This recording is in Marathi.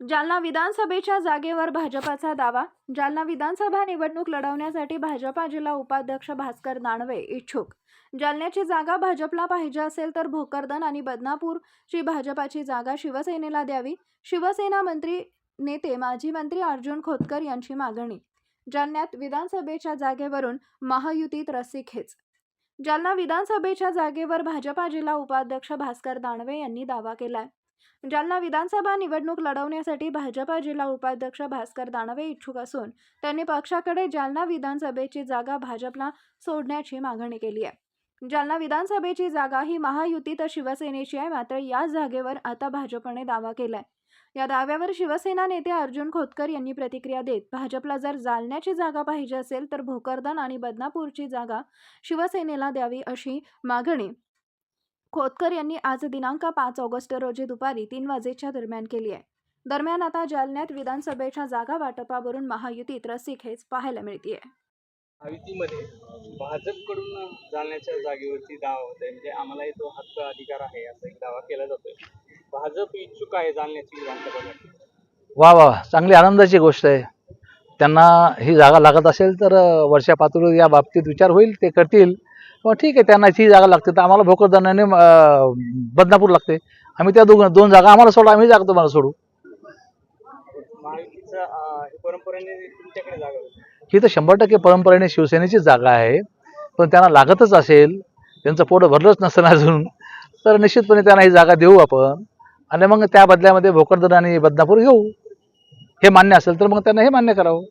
जालना विधानसभेच्या जागेवर भाजपाचा दावा. जालना विधानसभा निवडणूक लढवण्यासाठी भाजपा जिल्हा उपाध्यक्ष भास्कर दानवे इच्छुक. जालन्याची जागा भाजपला पाहिजे असेल तर भोकरदन आणि बदनापूरची भाजपाची जागा शिवसेनेला द्यावी. शिवसेना मंत्री नेते माजी मंत्री अर्जुन खोतकर यांची मागणी. जालन्यात विधानसभेच्या जागेवरून महायुतीत रस्सीखेच जालना विधानसभेच्या जागेवर भाजपा जिल्हा उपाध्यक्ष भास्कर दानवे यांनी दावा केलाय. जालना विधानसभा निवडणूक लढवण्यासाठी भाजपा जिल्हा उपाध्यक्ष भास्कर दानवे इच्छुक असून त्यांनी पक्षाकडे जालना विधानसभेची जागा भाजपला सोडण्याची मागणी केली आहे. जालना विधानसभेची जागा ही महायुतीत शिवसेनेची आहे मात्र या जागेवर आता भाजपने दावा केलाय. या दाव्यावर शिवसेना नेते अर्जुन खोतकर यांनी प्रतिक्रिया देत भाजपला जर जालण्याची जागा पाहिजे असेल तर भोकरदन आणि बदनापूरची जागा शिवसेनेला द्यावी अशी मागणी खोतकर यांनी आज दिनांक पाच ऑगस्ट रोजी दुपारी तीन वाजेच्या दरम्यान केली आहे. दरम्यान आता जालन्यात विधानसभेच्या जागा वाटपावरून महायुतीत रस्सीखेच पाहायला मिळतीये. महायुतीमध्ये भाजपकडून जालन्याच्या जागेवरती दावा होत आहे म्हणजे आम्हालाही तो हक्क अधिकार आहे असा एक दावा केला जातोय. भाजप इच्छुक आहे जालन्याची विधानसभा वा वा वा. चांगली आनंदाची गोष्ट आहे. त्यांना ही जागा लागत असेल तर वर्षा पातळीवर या बाबतीत विचार होईल ते करतील. मग ठीक आहे त्यांना ही जागा लागते. तर आम्हाला भोकरदनाने बदनापूर लागते. आम्ही त्या दोघं दोन जागा आम्हाला सोडू आम्ही जागा तुम्हाला सोडू. हे ही तर शंभर टक्के परंपरेने शिवसेनेची जागा आहे. पण त्यांना लागतच असेल त्यांचं पोट भरलंच नसेल अजून तर निश्चितपणे त्यांना ही जागा देऊ आपण. आणि मग त्या बदल्यामध्ये भोकरदन आणि बदनापूर घेऊ. हे मान्य असेल तर मग त्यांना हे मान्य करावं.